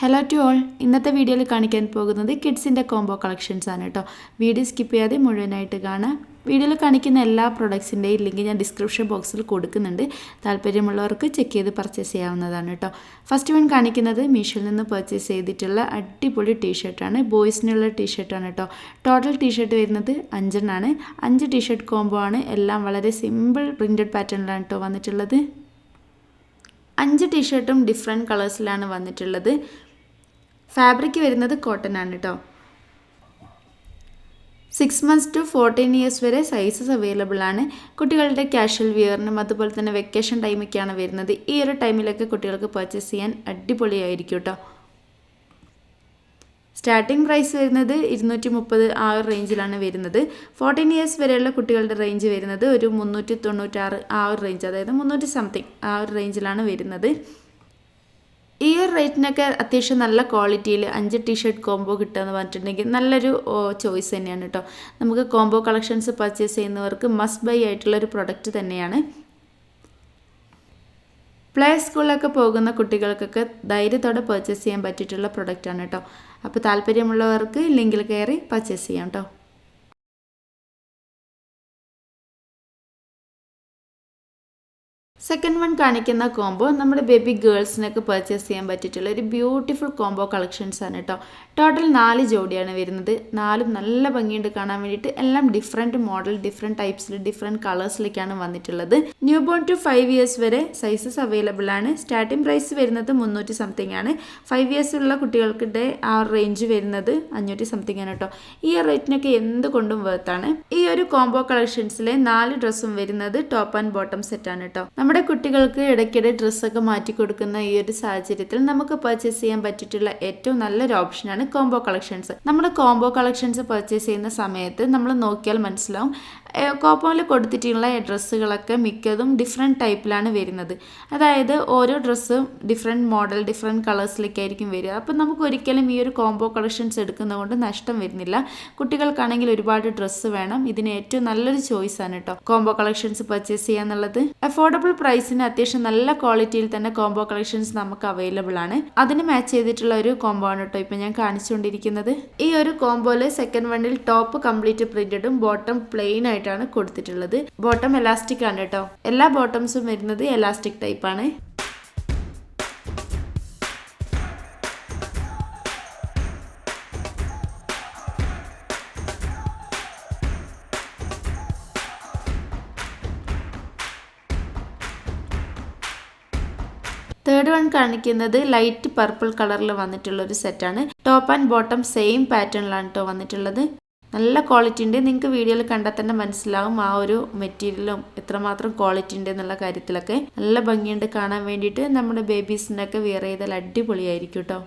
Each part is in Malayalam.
ഹലോ ടു ഓൾ ഇന്നത്തെ വീഡിയോയിൽ കാണിക്കാൻ പോകുന്നത് കിഡ്സിന്റെ കോംബോ കളക്ഷൻസ് ആണ് കേട്ടോ. വീഡിയോ സ്കിപ്പ് ചെയ്യാതെ മുഴുവനായിട്ട് കാണാം. വീഡിയോയിൽ കാണിക്കുന്ന എല്ലാ പ്രൊഡക്ട്സിന്റെയും ലിങ്ക് ഞാൻ ഡിസ്ക്രിപ്ഷൻ ബോക്സിൽ കൊടുക്കുന്നുണ്ട്. താല്പര്യമുള്ളവർക്ക് ചെക്ക് ചെയ്ത് പർച്ചേസ് ചെയ്യാവുന്നതാണ് കേട്ടോ. ഫസ്റ്റ് വൺ കാണിക്കുന്നത് മീഷോയിൽ നിന്ന് പർച്ചേസ് ചെയ്തിട്ടുള്ള അടിപൊളി ടീഷർട്ടാണ് ബോയ്സിനുള്ള ടീഷർട്ടാണ് കേട്ടോ. ടോട്ടൽ ടീഷർട്ട് വരുന്നത് അഞ്ചെണ്ണാണ്. അഞ്ച് ടീഷർട്ട് കോംബോ ആണ്. എല്ലാം വളരെ സിമ്പിൾ പ്രിന്റഡ് പാറ്റേണിലാണ് കേട്ടോ വന്നിട്ടുള്ളത്. അഞ്ച് ടീഷർട്ടും ഡിഫറെന്റ് കളേഴ്സിലാണ് വന്നിട്ടുള്ളത്. ഫാബ്രിക് വരുന്നത് കോട്ടൺ ആണ് കേട്ടോ six months to fourteen years വരെ സൈസസ് അവൈലബിൾ ആണ്. കുട്ടികളുടെ ക്യാഷ്വൽ വിയറിനും അതുപോലെ തന്നെ വെക്കേഷൻ ടൈമൊക്കെയാണ് വരുന്നത്. ഈ ഒരു ടൈമിലൊക്കെ കുട്ടികൾക്ക് പർച്ചേസ് ചെയ്യാൻ അടിപൊളിയായിരിക്കും കേട്ടോ സ്റ്റാർട്ടിംഗ് പ്രൈസ് വരുന്നത് ഇരുന്നൂറ്റി മുപ്പത് ആ ഒരു റേഞ്ചിലാണ് വരുന്നത്. ഫോർട്ടീൻ ഇയേഴ്സ് വരെയുള്ള കുട്ടികളുടെ റേഞ്ച് വരുന്നത് ഒരു മുന്നൂറ്റി തൊണ്ണൂറ്റാറ് ആ ഒരു റേഞ്ച് അതായത് മുന്നൂറ്റി സംതിങ് ആ ഒരു റേഞ്ചിലാണ് വരുന്നത്. ഈ ഒരു റേറ്റിനൊക്കെ അത്യാവശ്യം നല്ല ക്വാളിറ്റിയിൽ അഞ്ച് ടീഷർട്ട് കോംബോ കിട്ടുകയെന്ന് പറഞ്ഞിട്ടുണ്ടെങ്കിൽ നല്ലൊരു ചോയ്സ് തന്നെയാണ് കേട്ടോ നമുക്ക് കോംബോ കളക്ഷൻസ് പർച്ചേസ് ചെയ്യുന്നവർക്ക് മസ്റ്റ് ബൈ ആയിട്ടുള്ള ഒരു പ്രൊഡക്റ്റ് തന്നെയാണ്. പ്ലേ സ്കൂളിലൊക്കെ പോകുന്ന കുട്ടികൾക്കൊക്കെ ധൈര്യത്തോടെ പർച്ചേസ് ചെയ്യാൻ പറ്റിയിട്ടുള്ള പ്രൊഡക്റ്റാണ് കേട്ടോ അപ്പോൾ താല്പര്യമുള്ളവർക്ക് ലിങ്കിൽ കയറി പർച്ചേസ് ചെയ്യാം കേട്ടോ സെക്കൻഡ് വൺ കാണിക്കുന്ന കോംബോ നമ്മുടെ ബേബി ഗേൾസിനൊക്കെ പർച്ചേസ് ചെയ്യാൻ പറ്റിയിട്ടുള്ള ഒരു ബ്യൂട്ടിഫുൾ കോംബോ കളക്ഷൻസ് ആണ് കേട്ടോ ടോട്ടൽ നാല് ജോഡിയാണ് വരുന്നത്. നാലും നല്ല ഭംഗിയുണ്ട് കാണാൻ വേണ്ടിയിട്ട്. എല്ലാം ഡിഫറെന്റ് മോഡൽ ഡിഫറെന്റ് ടൈപ്സിൽ ഡിഫറെന്റ് കളേഴ്സിലേക്കാണ് വന്നിട്ടുള്ളത്. New born to five years വരെ സൈസസ് അവൈലബിൾ ആണ്. സ്റ്റാർട്ടിംഗ് പ്രൈസ് വരുന്നത് മുന്നൂറ്റി സംതിങ് ആണ്. ഫൈവ് ഇയേഴ്സ് ഉള്ള കുട്ടികൾക്കിടെ ആ റേഞ്ച് വരുന്നത് അഞ്ഞൂറ്റി സംതിങ് ആണ് കേട്ടോ ഈ റേറ്റിനൊക്കെ എന്തുകൊണ്ടും വേർത്താണ് ഈ ഒരു കോംബോ കളക്ഷൻസിലെ നാല് ഡ്രസ്സും വരുന്നത് ടോപ്പ് ആൻഡ് ബോട്ടം സെറ്റാണ് കേട്ടോ നമ്മുടെ കുട്ടികൾക്ക് ഇടയ്ക്കിടെ ഡ്രസ്സൊക്കെ മാറ്റി കൊടുക്കുന്ന ഈ ഒരു സാഹചര്യത്തിൽ നമുക്ക് പർച്ചേസ് ചെയ്യാൻ പറ്റിയിട്ടുള്ള ഏറ്റവും നല്ലൊരു ഓപ്ഷനാണ് കോംബോ കളക്ഷൻസ് നമ്മൾ കോംബോ കളക്ഷൻസ് പർച്ചേസ് ചെയ്യുന്ന സമയത്ത് നമ്മൾ നോക്കിയാൽ മനസ്സിലാവും കോമ്പോയിൽ കൊടുത്തിട്ടുള്ള ഡ്രസ്സുകളൊക്കെ മിക്കതും ഡിഫറെന്റ് ടൈപ്പിലാണ് വരുന്നത്. അതായത് ഓരോ ഡ്രസ്സും ഡിഫറെന്റ് മോഡൽ ഡിഫറെന്റ് കളേഴ്സിലേക്കായിരിക്കും വരിക. അപ്പം നമുക്ക് ഒരിക്കലും ഈ ഒരു കോംബോ കളക്ഷൻസ് എടുക്കുന്നതുകൊണ്ട് നഷ്ടം വരുന്നില്ല. കുട്ടികൾക്കാണെങ്കിൽ ഒരുപാട് ഡ്രസ്സ് വേണം. ഇതിന് ഏറ്റവും നല്ലൊരു ചോയ്സ് ആണ് കേട്ടോ കോംബോ കളക്ഷൻസ് പർച്ചേസ് ചെയ്യാന്നുള്ളത് അഫോർഡബിൾ പ്രൈസിന് അത്യാവശ്യം നല്ല ക്വാളിറ്റിയിൽ തന്നെ കോംബോ കളക്ഷൻസ് നമുക്ക് അവൈലബിൾ ആണ്. അതിന് മാച്ച് ചെയ്തിട്ടുള്ള ഒരു കോംബോ ആണ് കേട്ടോ ഇപ്പം ഞാൻ കാണിച്ചുകൊണ്ടിരിക്കുന്നത്. ഈ ഒരു കോംബോയിൽ സെക്കൻഡ് വണ്ണിൽ ടോപ്പ് കംപ്ലീറ്റ് പ്രിന്റഡും ബോട്ടം പ്ലെയിൻ ആയിട്ടാണ് കൊടുത്തിട്ടുള്ളത്. ബോട്ടം എലാസ്റ്റിക് ആണ് കേട്ടോ. എല്ലാ ബോട്ടംസും വരുന്നത് എലാസ്റ്റിക് ടൈപ്പ് ആണ്. തേർഡ് വൺ കാണിക്കുന്നത് ലൈറ്റ് പർപ്പിൾ കളറിൽ വന്നിട്ടുള്ള ഒരു സെറ്റാണ് ടോപ്പ് ആൻഡ് ബോട്ടം സെയിം പാറ്റേണിലാണ് കേട്ടോ വന്നിട്ടുള്ളത്. നല്ല ക്വാളിറ്റി ഉണ്ട്. നിങ്ങൾക്ക് വീഡിയോയിൽ കണ്ടാൽ തന്നെ മനസ്സിലാവും ആ ഒരു മെറ്റീരിയലും എത്രമാത്രം ക്വാളിറ്റി ഉണ്ട് എന്നുള്ള കാര്യത്തിലൊക്കെ. നല്ല ഭംഗിയുണ്ട് കാണാൻ വേണ്ടിയിട്ട് നമ്മുടെ ബേബീസിനൊക്കെ വിയർ ചെയ്താൽ അടിപൊളിയായിരിക്കും കേട്ടോ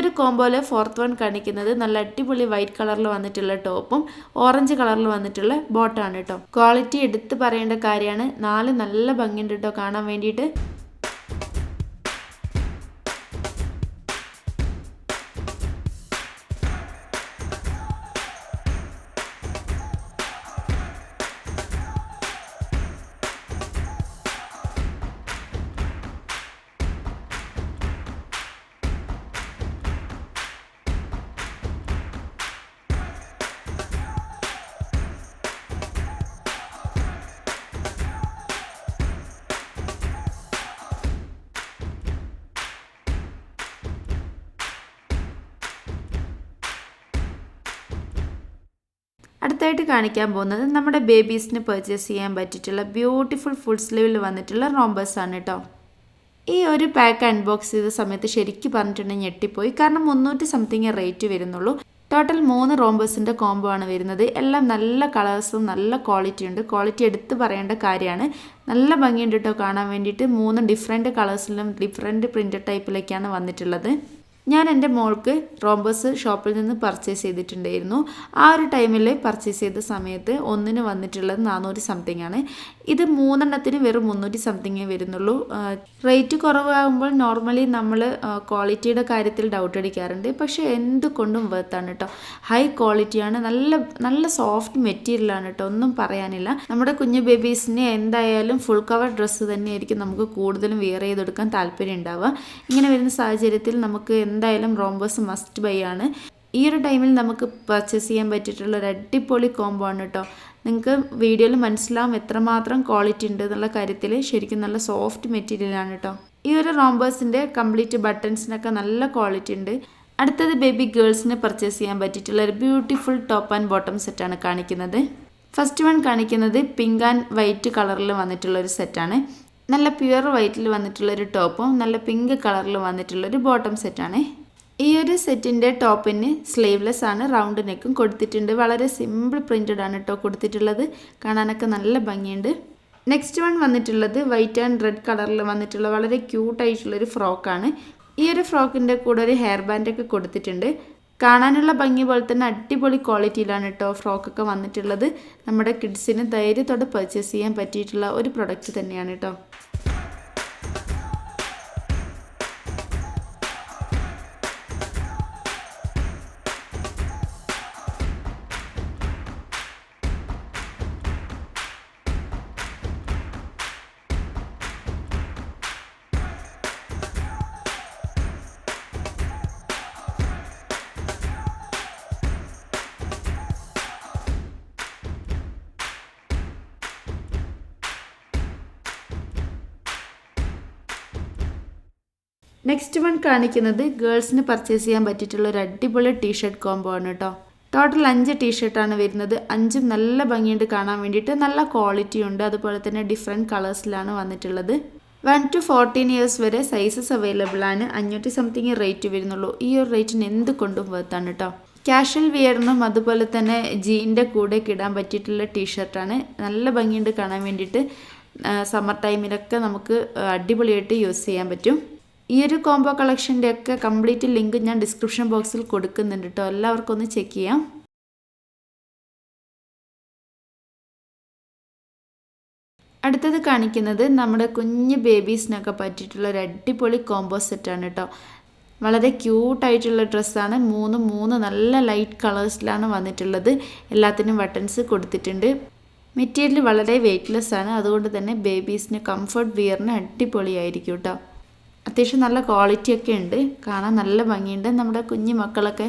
ഒരു കോംബോയിൽ ഫോർത്ത് വൺ കാണിക്കുന്നത് നല്ല അടിപൊളി വൈറ്റ് കളറിൽ വന്നിട്ടുള്ള ടോപ്പും ഓറഞ്ച് കളറിൽ വന്നിട്ടുള്ള ബോട്ടാണ് കേട്ടോ ക്വാളിറ്റി എടുത്ത് പറയേണ്ട കാര്യമാണ്. നാല് നല്ല ഭംഗിയുണ്ട് കേട്ടോ കാണാൻ വേണ്ടിയിട്ട്. അടുത്തായിട്ട് കാണിക്കാൻ പോകുന്നത് നമ്മുടെ ബേബീസിന് പർച്ചേസ് ചെയ്യാൻ പറ്റിയിട്ടുള്ള ബ്യൂട്ടിഫുൾ ഫുൾ സ്ലീവിൽ വന്നിട്ടുള്ള റോംബേഴ്സ് ആണ് കേട്ടോ ഈ ഒരു പാക്ക് അൺബോക്സ് ചെയ്ത സമയത്ത് ശരിക്കും പറഞ്ഞിട്ടുണ്ടെങ്കിൽ ഞെട്ടിപ്പോയി. കാരണം മുന്നൂറ്റി സംതിങ് റേറ്റ് വരുന്നുള്ളൂ. ടോട്ടൽ മൂന്ന് റോംബേഴ്സിന്റെ കോംബോ ആണ് വരുന്നത്. എല്ലാം നല്ല കളേഴ്സും നല്ല ക്വാളിറ്റി ഉണ്ട്. ക്വാളിറ്റി എടുത്ത് പറയേണ്ട കാര്യമാണ്. നല്ല ഭംഗിയുണ്ട് കേട്ടോ കാണാൻ വേണ്ടിയിട്ട്. മൂന്ന് ഡിഫറെന്റ് കളേഴ്സിലും ഡിഫറെന്റ് പ്രിന്റഡ് ടൈപ്പിലൊക്കെയാണ് വന്നിട്ടുള്ളത്. ഞാൻ എന്റെ മോൾക്ക് റോംബസ് ഷോപ്പിൽ നിന്ന് പർച്ചേസ് ചെയ്തിട്ടുണ്ടായിരുന്നു. ആ ഒരു ടൈമിൽ പർച്ചേസ് ചെയ്ത സമയത്ത് ഒന്നിന് വന്നിട്ടുള്ളത് നാനൂറ് സംതിങ് ആണ്. ഇത് മൂന്നെണ്ണത്തിന് വെറും മുന്നൂറ്റി സംതിങ്ങേ വരുന്നുള്ളൂ. റേറ്റ് കുറവാകുമ്പോൾ നോർമലി നമ്മൾ ക്വാളിറ്റിയുടെ കാര്യത്തിൽ ഡൗട്ട് അടിക്കാറുണ്ട്. പക്ഷേ എന്തുകൊണ്ടും വേർത്താണ് കേട്ടോ ഹൈ ക്വാളിറ്റിയാണ് നല്ല നല്ല സോഫ്റ്റ് മെറ്റീരിയലാണ് കേട്ടോ ഒന്നും പറയാനില്ല. നമ്മുടെ കുഞ്ഞു ബേബീസിന് എന്തായാലും ഫുൾ കവർ ഡ്രസ്സ് തന്നെയായിരിക്കും നമുക്ക് കൂടുതലും വെയർ ചെയ്തെടുക്കാൻ താല്പര്യം ഉണ്ടാവുക. ഇങ്ങനെ വരുന്ന സാഹചര്യത്തിൽ നമുക്ക് എന്തായാലും റോംബോസ് മസ്റ്റ് ബൈ ആണ്. ഈ ഒരു ടൈമിൽ നമുക്ക് പർച്ചേസ് ചെയ്യാൻ പറ്റിയിട്ടുള്ള ഒരു അടിപൊളി കോംബോ ആണ് കേട്ടോ നിങ്ങൾക്ക് വീഡിയോയിൽ മനസ്സിലാവും എത്രമാത്രം ക്വാളിറ്റി ഉണ്ട് എന്നുള്ള കാര്യത്തിൽ ശരിക്കും നല്ല സോഫ്റ്റ് മെറ്റീരിയലാണ് കേട്ടോ ഈ ഒരു റോംബേഴ്സിന്റെ കംപ്ലീറ്റ് ബട്ടൺസിനൊക്കെ നല്ല ക്വാളിറ്റി ഉണ്ട്. അടുത്തത് ബേബി ഗേൾസിന് പർച്ചേസ് ചെയ്യാൻ പറ്റിയിട്ടുള്ള ഒരു ബ്യൂട്ടിഫുൾ ടോപ്പ് ആൻഡ് ബോട്ടം സെറ്റാണ് കാണിക്കുന്നത്. ഫസ്റ്റ് വൺ കാണിക്കുന്നത് പിങ്ക് ആൻഡ് വൈറ്റ് കളറിൽ വന്നിട്ടുള്ള ഒരു സെറ്റാണ് നല്ല പ്യുവർ വൈറ്റിൽ വന്നിട്ടുള്ളൊരു ടോപ്പും നല്ല പിങ്ക് കളറിൽ വന്നിട്ടുള്ളൊരു ബോട്ടം സെറ്റാണ് ഈ ഒരു സെറ്റിന്റെ ടോപ്പിന് സ്ലീവ്ലെസ് ആണ് റൗണ്ട് നെക്കും കൊടുത്തിട്ടുണ്ട്. വളരെ സിമ്പിൾ പ്രിന്റഡ് ആണ് കേട്ടോ കൊടുത്തിട്ടുള്ളത്. കാണാനൊക്കെ നല്ല ഭംഗിയുണ്ട്. നെക്സ്റ്റ് വൺ വന്നിട്ടുള്ളത് വൈറ്റ് ആൻഡ് റെഡ് കളറിൽ വന്നിട്ടുള്ള വളരെ ക്യൂട്ടായിട്ടുള്ളൊരു ഫ്രോക്കാണ് ഈ ഒരു ഫ്രോക്കിന്റെ കൂടെ ഒരു ഹെയർ ബാൻഡൊക്കെ കൊടുത്തിട്ടുണ്ട്. കാണാനുള്ള ഭംഗി പോലെ തന്നെ അടിപൊളി ക്വാളിറ്റിയിലാണ് കേട്ടോ ഫ്രോക്കൊക്കെ വന്നിട്ടുള്ളത്. നമ്മുടെ കിഡ്സിന് ധൈര്യത്തോടെ പർച്ചേസ് ചെയ്യാൻ പറ്റിയിട്ടുള്ള ഒരു പ്രൊഡക്റ്റ് തന്നെയാണ് കേട്ടോ. നെക്സ്റ്റ് വൺ കാണിക്കുന്നത് ഗേൾസിന് പർച്ചേസ് ചെയ്യാൻ പറ്റിയിട്ടുള്ള ഒരു അടിപൊളി ടീഷർട്ട് കോംബോ ആണ് കേട്ടോ ടോട്ടൽ അഞ്ച് ടീഷർട്ടാണ് വരുന്നത്. അഞ്ചും നല്ല ഭംഗിയുണ്ട് കാണാൻ വേണ്ടിയിട്ട്. നല്ല ക്വാളിറ്റി ഉണ്ട്. അതുപോലെ തന്നെ ഡിഫറെന്റ് കളേഴ്സിലാണ് വന്നിട്ടുള്ളത്. വൺ ടു ഫോർട്ടീൻ ഇയേഴ്സ് വരെ സൈസസ് അവൈലബിൾ ആണ്. അഞ്ഞൂറ്റി സംതിങ് റേറ്റ് വരുന്നുള്ളൂ. ഈ ഒരു റേറ്റിന് എന്ത് കൊണ്ടും വേർത്താണ് കേട്ടോ ക്യാഷ്വൽ വിയറിനും അതുപോലെ തന്നെ ജീന്റെ കൂടെ ഇടാൻ പറ്റിയിട്ടുള്ള ടീഷർട്ടാണ് നല്ല ഭംഗിയുണ്ട് കാണാൻ വേണ്ടിയിട്ട്. സമ്മർ ടൈമിലൊക്കെ നമുക്ക് അടിപൊളിയായിട്ട് യൂസ് ചെയ്യാൻ പറ്റും. ഈ ഒരു കോംബോ കളക്ഷന്റെ ഒക്കെ കംപ്ലീറ്റ് ലിങ്ക് ഞാൻ ഡിസ്ക്രിപ്ഷൻ ബോക്സിൽ കൊടുക്കുന്നുണ്ട് കേട്ടോ എല്ലാവർക്കും ഒന്ന് ചെക്ക് ചെയ്യാം. അടുത്തത് കാണിക്കുന്നത് നമ്മുടെ കുഞ്ഞ് ബേബീസിനൊക്കെ പറ്റിയിട്ടുള്ള ഒരു അടിപൊളി കോംബോ സെറ്റാണ് കേട്ടോ വളരെ ക്യൂട്ടായിട്ടുള്ള ഡ്രസ്സാണ് മൂന്ന് മൂന്ന് നല്ല ലൈറ്റ് കളേഴ്സിലാണ് വന്നിട്ടുള്ളത്. എല്ലാത്തിനും ബട്ടൺസ് കൊടുത്തിട്ടുണ്ട്. മെറ്റീരിയൽ വളരെ വെയ്റ്റ്ലെസ് ആണ്. അതുകൊണ്ട് തന്നെ ബേബീസിന് കംഫർട്ട് വിയറിന് അടിപൊളിയായിരിക്കും കേട്ടോ അത്യാവശ്യം നല്ല ക്വാളിറ്റി ഒക്കെ ഉണ്ട്. കാണാൻ നല്ല ഭംഗിയുണ്ട്. നമ്മുടെ കുഞ്ഞു മക്കളൊക്കെ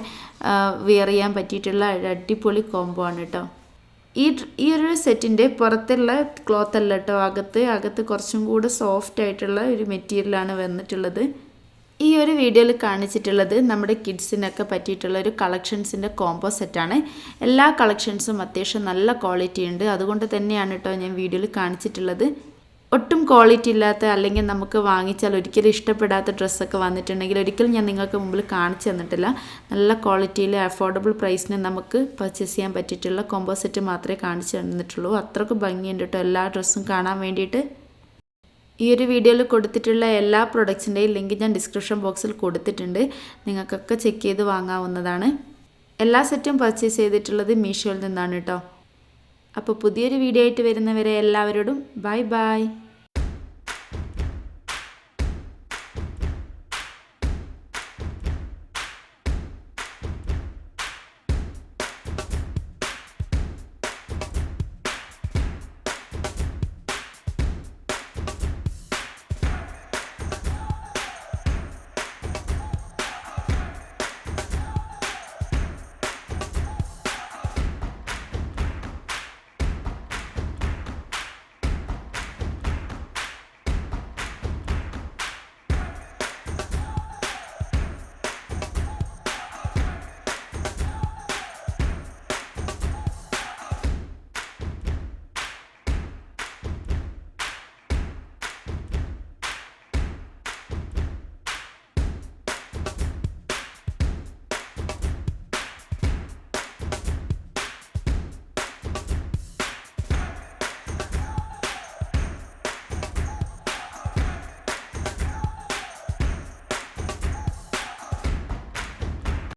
വിയർ ചെയ്യാൻ പറ്റിയിട്ടുള്ള അടിപൊളി കോംബോ ആണ് കേട്ടോ ഈ ഈ ഒരു സെറ്റിന്റെ പുറത്തുള്ള ക്ലോത്ത് അല്ല കേട്ടോ അകത്ത് അകത്ത് കുറച്ചും കൂടെ സോഫ്റ്റ് ആയിട്ടുള്ള ഒരു മെറ്റീരിയലാണ് വന്നിട്ടുള്ളത്. ഈ ഒരു വീഡിയോയിൽ കാണിച്ചിട്ടുള്ളത് നമ്മുടെ കിഡ്സിനൊക്കെ പറ്റിയിട്ടുള്ള ഒരു കളക്ഷൻസിന്റെ കോംബോ സെറ്റാണ് എല്ലാ കളക്ഷൻസും അത്യാവശ്യം നല്ല ക്വാളിറ്റി ഉണ്ട്. അതുകൊണ്ട് തന്നെയാണ് കേട്ടോ ഞാൻ വീഡിയോയിൽ കാണിച്ചിട്ടുള്ളത്. ഒട്ടും ക്വാളിറ്റി ഇല്ലാത്ത അല്ലെങ്കിൽ നമുക്ക് വാങ്ങിച്ചാൽ ഒരിക്കലും ഇഷ്ടപ്പെടാത്ത ഡ്രസ്സൊക്കെ വന്നിട്ടുണ്ടെങ്കിൽ ഒരിക്കലും ഞാൻ നിങ്ങൾക്ക് മുമ്പിൽ കാണിച്ചു തന്നിട്ടില്ല. നല്ല ക്വാളിറ്റിയിൽ അഫോർഡബിൾ പ്രൈസിന് നമുക്ക് പർച്ചേസ് ചെയ്യാൻ പറ്റിയിട്ടുള്ള കോമ്പോസെറ്റ് മാത്രമേ കാണിച്ചു തന്നിട്ടുള്ളൂ. അത്രയ്ക്ക് ഭംഗിയുണ്ട് കേട്ടോ എല്ലാ ഡ്രസ്സും കാണാൻ വേണ്ടിയിട്ട്. ഈ ഒരു വീഡിയോയിൽ കൊടുത്തിട്ടുള്ള എല്ലാ പ്രൊഡക്ട്സിന്റെയും ലിങ്ക് ഞാൻ ഡിസ്ക്രിപ്ഷൻ ബോക്സിൽ കൊടുത്തിട്ടുണ്ട്. നിങ്ങൾക്കൊക്കെ ചെക്ക് ചെയ്ത് വാങ്ങാവുന്നതാണ്. എല്ലാ സെറ്റും പർച്ചേസ് ചെയ്തിട്ടുള്ളത് മീഷോയിൽ നിന്നാണ് കേട്ടോ അപ്പോൾ പുതിയൊരു വീഡിയോ ആയിട്ട് വരുന്നവരെ എല്ലാവരോടും ബൈ ബൈ.